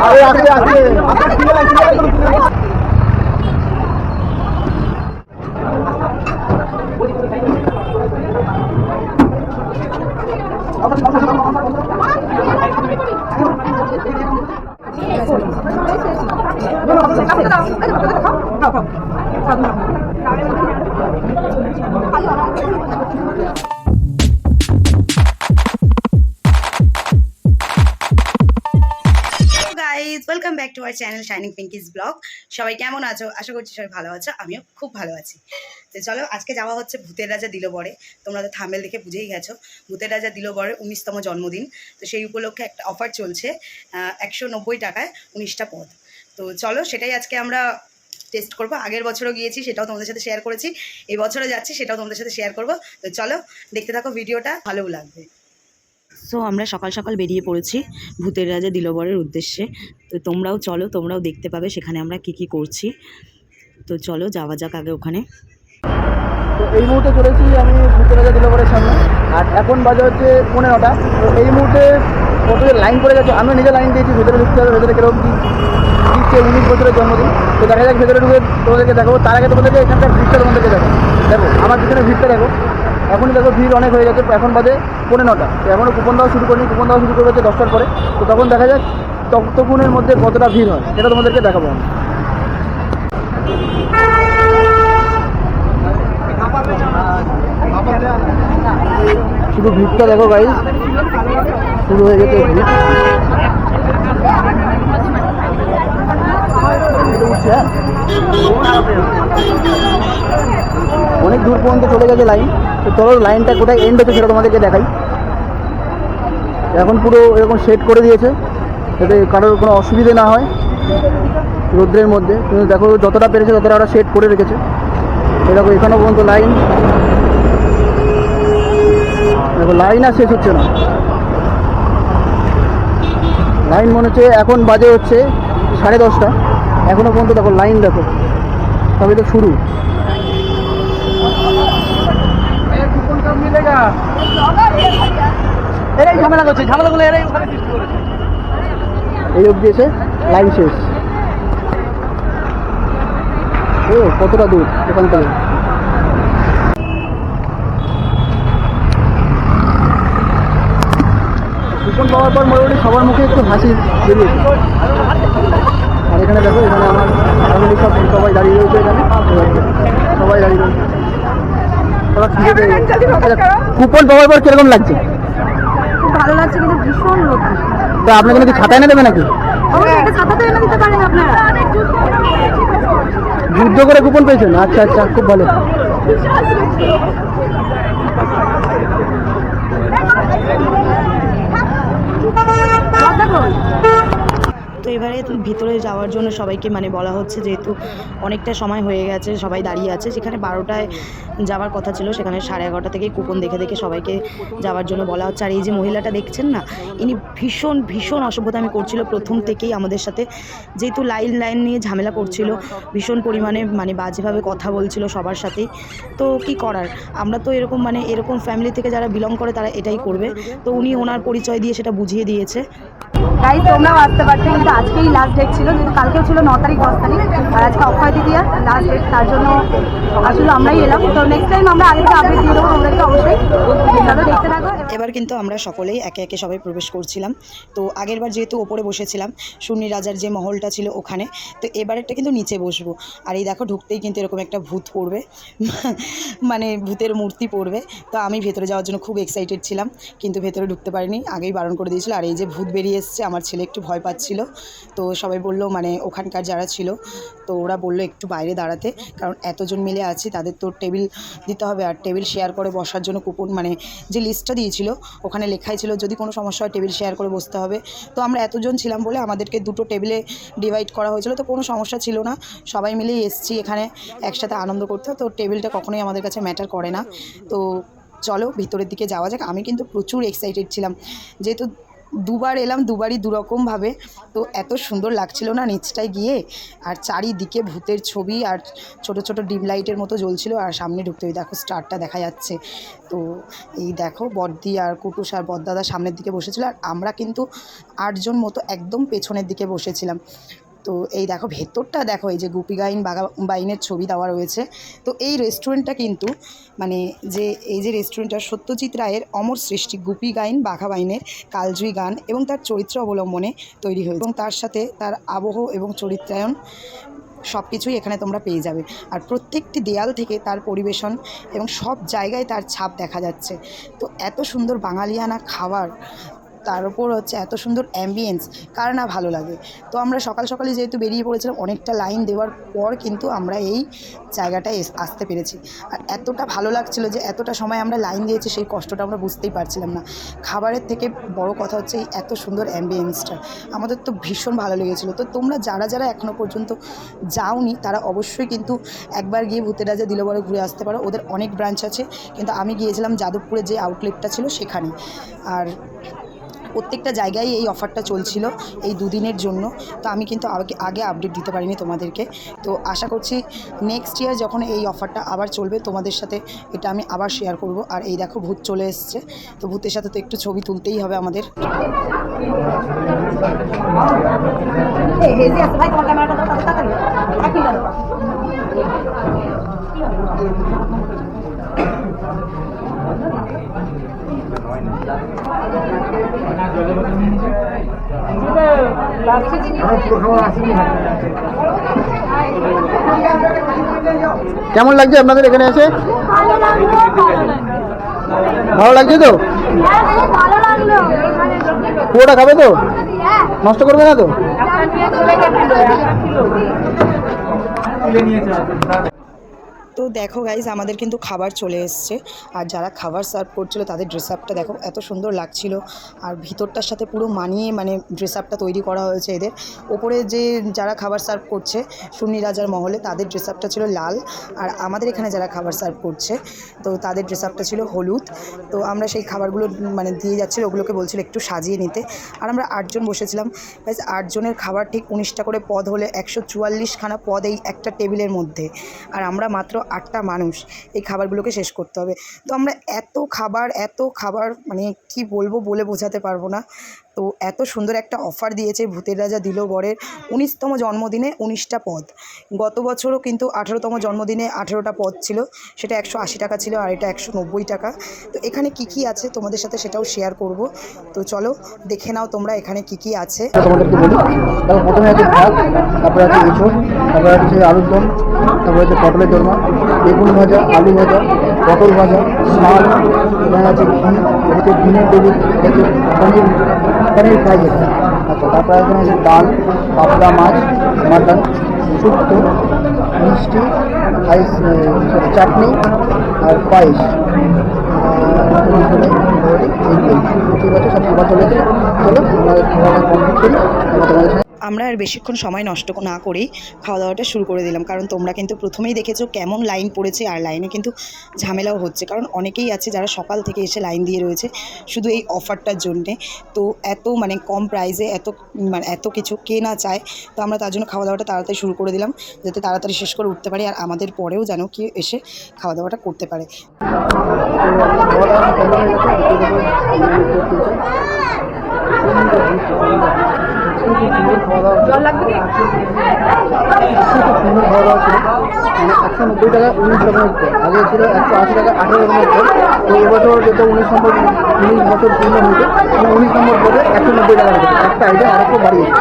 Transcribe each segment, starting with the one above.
আরে আসলে আর চ্যানেল শাইনিং পিঙ্কিস ব্লগ সবাই কেমন আছো? আশা করছি সবাই ভালো আছো। আমিও খুব ভালো আছি। তো চলো, আজকে যাওয়া হচ্ছে ভূতের রাজা দিল বরে তোমরা তো থামেল দেখে বুঝেই গেছো। ভূতের রাজা দিল বরের উনিশতম জন্মদিন। তো সেই উপলক্ষে একটা অফার চলছে একশো নব্বই টাকায় উনিশটা পদ। তো চলো, সেটাই আজকে আমরা টেস্ট করব। আগের বছরও গিয়েছি, সেটাও তোমাদের সাথে শেয়ার করেছি। এই বছরও যাচ্ছি, সেটাও তোমাদের সাথে শেয়ার করব। তো চলো, দেখতে থাকো ভিডিওটা ভালোও লাগবে। সো আমরা সকাল সকাল বেরিয়ে পড়েছি ভূতের রাজা দিলবরের উদ্দেশ্যে। তো তোমরাও চলো, তোমরাও দেখতে পাবে সেখানে আমরা কি কি করছি। তো চলো, যাওয়া যাক আগে ওখানে। তো এই মুহূর্তে চলেছি আমি ভূতরাজা দিলবরের সামনে। আর এখন বাজে হচ্ছে পনেরোটা। তো এই মুহূর্তে কত লাইন পড়ে গেছে আমি নিজে লাইন দিয়েছি, ভেতরে ঢুকতে হবে, ভেতরে কীরকম কি দিচ্ছে উনিশ বছরের জন্মদিন। তো দেখা যাক ভেতরে ঢুকে তোমাদেরকে দেখাবো। তার আগে তোমাদেরকে এখানকার ভিড়টা তোমাদেরকে দেখো দেখো, আমার পিছনে ভিড়টা দেখো। এখনই দেখো ভিড় অনেক হয়ে গেছে এখন বাজে পনেরোটা তো এখনও কুপন দেওয়া শুরু করিনি কুপন দেওয়া শুরু করবে হচ্ছে দশটার পরে। তো তখন দেখা যাক ততক্ষণের মধ্যে কতটা ভিড় হয় সেটা তোমাদেরকে দেখাবো আমি। শুধু ভিড়টা দেখো গাইজ শুরু হয়ে গেছে ভিড়। হ্যাঁ? অনেক দূর পর্যন্ত চলে গেছে লাইন তো চলো লাইনটা কোথায় এন্ড হচ্ছে সেটা তোমাদেরকে দেখাই। এখন পুরো এরকম সেট করে দিয়েছে, যাতে কারোর কোনো অসুবিধে না হয় রোদ্রের মধ্যে। কিন্তু দেখো, যতটা পেরেছে ততটা ওরা সেট করে রেখেছে। এরকম এখানেও পর্যন্ত লাইন দেখো লাইন আর শেষ হচ্ছে না। লাইন মনে হচ্ছে এখন বাজে হচ্ছে সাড়ে দশটা। এখনও পর্যন্ত দেখো লাইন দেখো। তবে তো শুরু। এরাই ঝামেলা করছে ঝামেলাগুলো এরাই ওখানে এই অবধি এসে লাইন শেষ। ও কতটা দূর এখান থেকে? কুপন পাওয়ার পর মোটামুটি সবার মুখে একটু হাসি বেরিয়েছে। আর এখানে দেখো এখানে আমার ফ্যামিলি সব সবাই দাঁড়িয়ে রয়েছে এখানে। সবাই দাঁড়িয়ে রয়েছে। সবাই খিদে পেয়ে কুপন পাওয়ার পর কীরকম লাগছে? খুব ভালো লাগছে কিন্তু ভীষণ লোক তো আপনাকে নাকি খাতা এনে দেবে নাকি? ছাতা যুদ্ধ করে কুপন পেয়েছেন? আচ্ছা আচ্ছা খুব ভালো। তো এবারে ভিতরে যাওয়ার জন্য সবাইকে মানে বলা হচ্ছে যেহেতু অনেকটা সময় হয়ে গেছে, সবাই দাঁড়িয়ে আছে। সেখানে বারোটায় যাওয়ার কথা ছিল, সেখানে সাড়ে এগারোটা থেকে কুপন দেখে দেখে সবাইকে যাওয়ার জন্য বলা হচ্ছে। আর এই যে মহিলাটা দেখছেন না, ইনি ভীষণ ভীষণ অসভ্যতামি করছিল প্রথম থেকেই আমাদের সাথে। যেহেতু লাইন লাইন নিয়ে ঝামেলা করছিল, ভীষণ পরিমাণে মানে বাজেভাবে কথা বলছিল সবার সাথেই। তো কি করার? আমরা তো এরকম মানে এরকম ফ্যামিলি থেকে যারা বিলং করে তারা এটাই করবে। তো উনি ওনার পরিচয় দিয়ে সেটা বুঝিয়ে দিয়েছে। তাই তোমরাও আসতে পারতে, কিন্তু আজকেই লাস্ট ডেট ছিল কিন্তু কালকেও ছিল ন তারিখ দশ তারিখ, আর আজকে অক্ষয় তৃতীয়া লাস্ট ডেট তার জন্য আসলে আমরাই এলাম। তো নেক্সট টাইম আমরা আগে আপডেট দিয়ে দেবো তোমাদেরকে অবশ্যই। দেখতে থাকো। এবার কিন্তু আমরা সকলেই একে একে সবাই প্রবেশ করছিলাম। তো আগেরবার যেহেতু ওপরে বসেছিলাম, সুন্নি রাজার যে মহলটা ছিল ওখানে, তো এবারেরটা কিন্তু নিচে বসবো। আর এই দেখো, ঢুকতেই কিন্তু এরকম একটা ভূত পড়বে। মানে ভূতের মূর্তি পড়বে। তো আমি ভেতরে যাওয়ার জন্য খুব এক্সাইটেড ছিলাম, কিন্তু ভেতরে ঢুকতে পারিনি। আগেই বারণ করে দিয়েছিল, আর এই যে ভূত বেরিয়ে এসছে, আমার ছেলে একটু ভয় পাচ্ছিল। তো সবাই বলল মানে ওখানকার যারা ছিল, তো ওরা বলল একটু বাইরে দাঁড়াতে, কারণ এতজন মিলে আছি, তাদের তো টেবিল দিতে হবে আর টেবিল শেয়ার করে বসার জন্য কুপন মানে যে লিস্টটা দিয়েছিল, ওখানে লেখাই ছিল, যদি কোনো সমস্যা হয় টেবিল শেয়ার করে বসতে হবে। তো আমরা এতজন ছিলাম বলে আমাদেরকে দুটো টেবিলে ডিভাইড করা হয়েছিল, তো কোনো সমস্যা ছিল না। সবাই মিলেই এসছি এখানে, একসাথে আনন্দ করতে, তো টেবিলটা কখনোই আমাদের কাছে ম্যাটার করে না। তো চলো, ভিতরের দিকে যাওয়া যাক। আমি কিন্তু প্রচুর এক্সাইটেড ছিলাম। যেহেতু দুবার এলাম, দুবারই দুরকমভাবে তো এত সুন্দর লাগছিল না নিচটায় গিয়ে? আর চারিদিকে ভূতের ছবি আর ছোট ছোট ডিম লাইটের মতো জ্বলছিল আর সামনে ঢুকতে ওই দেখো স্টারটা দেখা যাচ্ছে। তো এই দেখো বদ্দি আর কুটুস আর বদ্দাদা সামনের দিকে বসেছিল আর আমরা কিন্তু আটজন মতো একদম পেছনের দিকে বসেছিলাম। তো এই দেখো, ভেতরটা দেখো, এই যে গুপি গাইন বাইনের ছবি দেওয়া রয়েছে। তো এই রেস্টুরেন্টটা কিন্তু মানে যে এই যে রেস্টুরেন্টটা সত্যজিৎ রায়ের অমর সৃষ্টি, গুপি গাইন বাঘা বাইনের কালজুই গান এবং তার চরিত্র অবলম্বনে তৈরি হয়েছে। এবং তার সাথে তার আবহ এবং চরিত্রায়ন সব কিছুই এখানে তোমরা পেয়ে যাবে। আর প্রত্যেকটি দেয়াল থেকে তার পরিবেশন এবং সব জায়গায় তার ছাপ দেখা যাচ্ছে। তো এত সুন্দর বাঙালিয়ানা খাবার তার উপর হচ্ছে এত সুন্দর অ্যাম্বিয়েন্স কার না ভালো লাগে? তো আমরা সকাল সকালে যেহেতু বেরিয়ে পড়েছিলাম, অনেকটা লাইন দেওয়ার পর কিন্তু আমরা এই জায়গাটায় আসতে পেরেছি। আর এতটা ভালো লাগছিল যে এতটা সময় আমরা লাইন দিয়েছি, সেই কষ্টটা আমরা বুঝতেই পারছিলাম না। খাবারের থেকে বড় কথা হচ্ছে এই এত সুন্দর অ্যাম্বিয়েন্সটা আমাদের তো ভীষণ ভালো লেগেছিলো। তো তোমরা যারা যারা এখনও পর্যন্ত যাওনি, তারা অবশ্যই কিন্তু একবার গিয়ে ভূতের রাজা দিলবরে ঘুরে আসতে পারো। ওদের অনেক ব্রাঞ্চ আছে। কিন্তু আমি গিয়েছিলাম যাদবপুরে যে আউটলেটটা ছিল সেখানে। আর প্রত্যেকটা জায়গায় এই অফারটা চলছিল এই দুদিনের জন্য। তো আমি কিন্তু আগে আগে আপডেট দিতে পারিনি তোমাদেরকে। তো আশা করছি নেক্সট ইয়ার যখন এই অফারটা আবার চলবে, তোমাদের সাথে এটা আমি আবার শেয়ার করব। আর এই দেখো ভূত চলে এসছে। তো ভূতের সাথে তো একটু ছবি তুলতেই হবে আমাদের। হেজি আছে কেমন লাগছে আপনাদের এখানে এসে? ভালো লাগছে তো? পুরোটা খাবে তো? নষ্ট করবে না তো? তো দেখো গাইজ আমাদের কিন্তু খাবার চলে এসছে। আর যারা খাবার সার্ভ করছিল, তাদের ড্রেস আপটা দেখো এত সুন্দর লাগছিল। আর ভিতরটার সাথে পুরো মানিয়ে মানে ড্রেস আপটা তৈরি করা হয়েছে এদের। ওপরে যে যারা খাবার সার্ভ করছে, সুন্নি রাজার মহলে, তাদের ড্রেস আপটা ছিল লাল। আর আমাদের এখানে যারা খাবার সার্ভ করছে, তো তাদের ড্রেস আপটা ছিল হলুদ। তো আমরা সেই খাবারগুলো মানে দিয়ে যাচ্ছিল, ওগুলোকে বলছিল একটু সাজিয়ে নিতে। আর আমরা আটজন বসেছিলাম। ব্যাস, আটজনের খাবার ঠিক উনিশটা করে পদ হলে একশো চুয়াল্লিশখানা পদ এই একটা টেবিলের মধ্যে। আর আমরা মাত্র আটটা মানুষ, এই খাবারগুলোকে শেষ করতে হবে। তো আমরা এত খাবার এত খাবার মানে কি বলব বলে বোঝাতে পারব না। তো এত সুন্দর একটা অফার দিয়েছে ভূতের রাজা দিল বরের উনিশতম জন্মদিনে উনিশটা পদ। গত বছরও কিন্তু আঠেরোতম জন্মদিনে আঠেরোটা পদ ছিল, সেটা একশো আশি টাকা ছিল আর এটা একশো নব্বই টাকা। তো এখানে কি কি আছে তোমাদের সাথে সেটাও শেয়ার করব। তো চলো দেখে নাও তোমরা এখানে কি কি আছে। আলুর দম, তারপরে পটলের দরমা, বেগুন ভাজা, আলু ভাজা পটল ভাজা, শাক এখানে আছে ঘি, এদিকে ডিমের বেগুন এদিকে পনির পনির ফ্রাই যেটা আচ্ছা তারপরে এখানে আছে ডাল, পাবদা মাছ, মাটন, শুক্তো, মিষ্টি, আইস চাটনি আর পায়েস। ঠিক আছে, সব খাবার চলেছে চলো, আমরা খাবার কমপ্লিট করি। আমরা তোমাদের আমরা আর বেশিক্ষণ সময় নষ্ট না করেই খাওয়া দাওয়াটা শুরু করে দিলাম। কারণ তোমরা কিন্তু প্রথমেই দেখেছ কেমন লাইন পড়েছে আর লাইনে কিন্তু ঝামেলাও হচ্ছে। কারণ অনেকেই আছে যারা সকাল থেকে এসে লাইন দিয়ে রয়েছে শুধু এই অফারটার জন্যে। তো এত মানে কম প্রাইসে এত মানে এত কিছু কে না চায়, তো আমরা তার জন্য খাওয়া দাওয়াটা তাড়াতাড়ি শুরু করে দিলাম যাতে তাড়াতাড়ি শেষ করে উঠতে পারি আর আমাদের পরেও যেন কি এসে খাওয়া দাওয়াটা করতে পারে। জল মানে নব্বই টাকা উনিশ রকমের আগে ছিল একশো আশি টাকা আঠেরো রকমের উপর তো এবছর যেটা উনিশ নম্বর উনিশ বছর পূর্ণ হয়েছে মানে উনিশ নম্বর পরে একশো নব্বই টাকা একটা আইডিয়া আরেকটু বাড়িয়েছে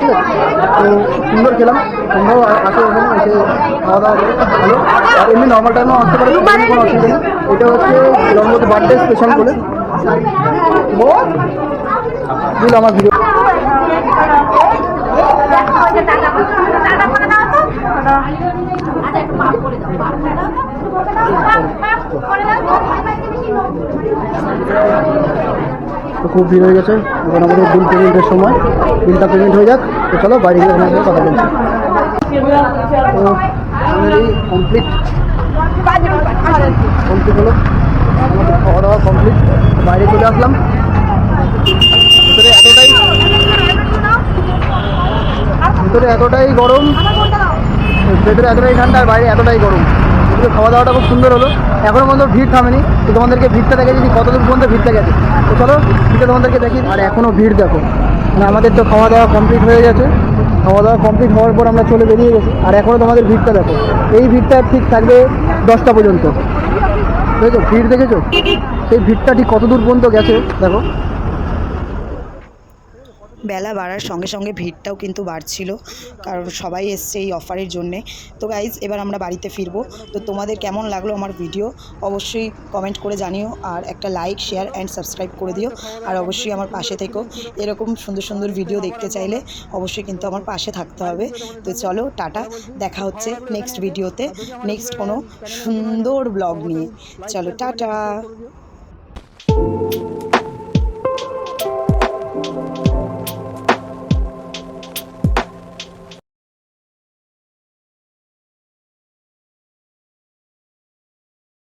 ঠিক আছে তো সুন্দর খেলাম তোমরাও আসো ওখানে এসে খাওয়া দাওয়া করে ভালো আর এমনি নর্মাল টাইমেও আসতে পারে কোনো অসুবিধা নেই এটা হচ্ছে জন্মতে বার্থডে স্পেশাল বলে আমার ভিডিও তো। খুব ভিড় হয়ে গেছে। এখন আমাদের বিল পেমেন্টের সময়। বিলটা পেমেন্ট হয়ে যাক। তো চলো, বাইরে গিয়ে ওখানে কথা বলছি। কমপ্লিট কমপ্লিট হলো। খাওয়া দাওয়া কমপ্লিট বাইরে চলে আসলাম। ভেতরে ভেতরে এতটাই গরম। ভেতরে এতটাই ঠান্ডা আর বাইরে এতটাই গরম। খাওয়া দাওয়াটা খুব সুন্দর হলো। এখনও পর্যন্ত ভিড় থামেনি। তো তোমাদেরকে ভিড়টা দেখে যদি কতদূর পর্যন্ত ভিড়টা গেছে। তো চলো ভিড়টা তোমাদেরকে দেখি আর এখনও ভিড় দেখো। মানে আমাদের তো খাওয়া দাওয়া কমপ্লিট হয়ে গেছে। খাওয়া দাওয়া কমপ্লিট হওয়ার পর আমরা চলে বেরিয়ে গেছি। আর এখনও তোমাদের ভিড়টা দেখো। এই ভিড়টা ঠিক থাকবে দশটা পর্যন্ত। দেখেছ ভিড় দেখেছ? সেই ভিড়টা ঠিক কত দূর পর্যন্ত গেছে দেখো। বেলা বাড়ার সঙ্গে সঙ্গে ভিড়টাও কিন্তু বাড়ছিল, কারণ সবাই এসছে এই অফারের জন্যে। তো গাইজ এবার আমরা বাড়িতে ফিরবো। তো তোমাদের কেমন লাগল আমার ভিডিও অবশ্যই কমেন্ট করে জানিও, আর একটা লাইক শেয়ার অ্যান্ড সাবস্ক্রাইব করে দিও। আর অবশ্যই আমার পাশে থেকো। এরকম সুন্দর সুন্দর ভিডিও দেখতে চাইলে অবশ্যই কিন্তু আমার পাশে থাকতে হবে। তো চলো, টাটা। দেখা হচ্ছে নেক্সট ভিডিওতে নেক্সট কোনো সুন্দর ব্লগ নিয়ে। চলো, টাটা।